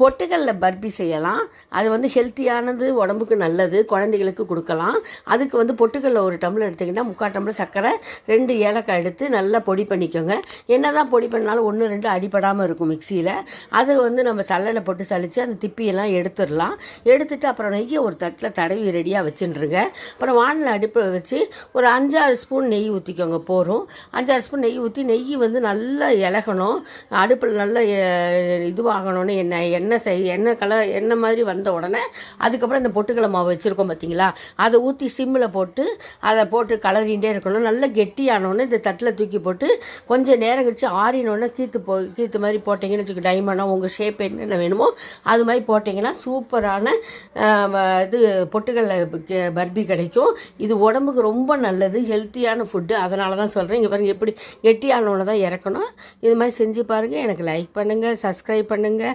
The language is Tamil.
பொட்டுக்கல்ல பர்பி செய்யலாம். அது வந்து ஹெல்த்தியானது உடம்புக்கு நல்லது குழந்தைகளுக்கு கொடுக்கலாம். அதுக்கு வந்து பொட்டுக்கல்ல ஒரு டம்ளர் எடுத்துக்கிட்டால் முக்கால் டம்ளர் சர்க்கரை ரெண்டு ஏலக்காய் எடுத்து நல்லா பொடி பண்ணிக்கோங்க. என்ன தான் பொடி பண்ணாலும் ஒன்று ரெண்டு அடிபடாமல் இருக்கும் மிக்சியில். அது வந்து நம்ம சல்லடை போட்டு சலித்து அந்த திப்பியெல்லாம் எடுத்துடலாம். எடுத்துட்டு அப்புறம் நெய்யை ஒரு தட்டில் தடவி ரெடியாக வச்சுட்டுருங்க அப்புறம் வானில் அடுப்பில் வச்சு ஒரு அஞ்சாறு ஸ்பூன் நெய் ஊற்றிக்கோங்க போகிறோம் அஞ்சாறு ஸ்பூன் நெய் ஊற்றி நெய் வந்து நல்லா இலகணும். அடுப்பில் நல்லா இதுவாகணும்னு எண்ணெய் எண்ணெய் செய் எண்ணெய் கலர் எண்ணெய் மாதிரி வந்த உடனே அதுக்கப்புறம் இந்த பொட்டுக்கலை மாவு வச்சுருக்கோம் பார்த்தீங்களா அதை ஊற்றி சிம்மில் போட்டு அதை போட்டு கலரிகிட்டே இருக்கணும். நல்லா கெட்டியானோடனே இந்த தட்டில் தூக்கி போட்டு கொஞ்சம் நேரம் கழித்து ஆறினோடனே கீத்து போ கீத்து மாதிரி போட்டிங்கன்னு வச்சுக்கோ டைமண்டாக உங்கள் ஷேப் என்னென்ன வேணுமோ அது மாதிரி போட்டிங்கன்னா சூப்பரான இது பொட்டுக்கடலை பர்பி கிடைக்கும். இது உடம்புக்கு ரொம்ப நல்லது ஹெல்த்தியான ஃபுட்டு அதனால தான் சொல்கிறேன் இங்கே பாருங்கள் எப்படி கெட்டியானோன்னு தான் இறக்கணும். இது மாதிரி செஞ்சு பாருங்கள் எனக்கு லைக் பண்ணுங்கள் சப்ஸ்கிரைப் பண்ணுங்கள்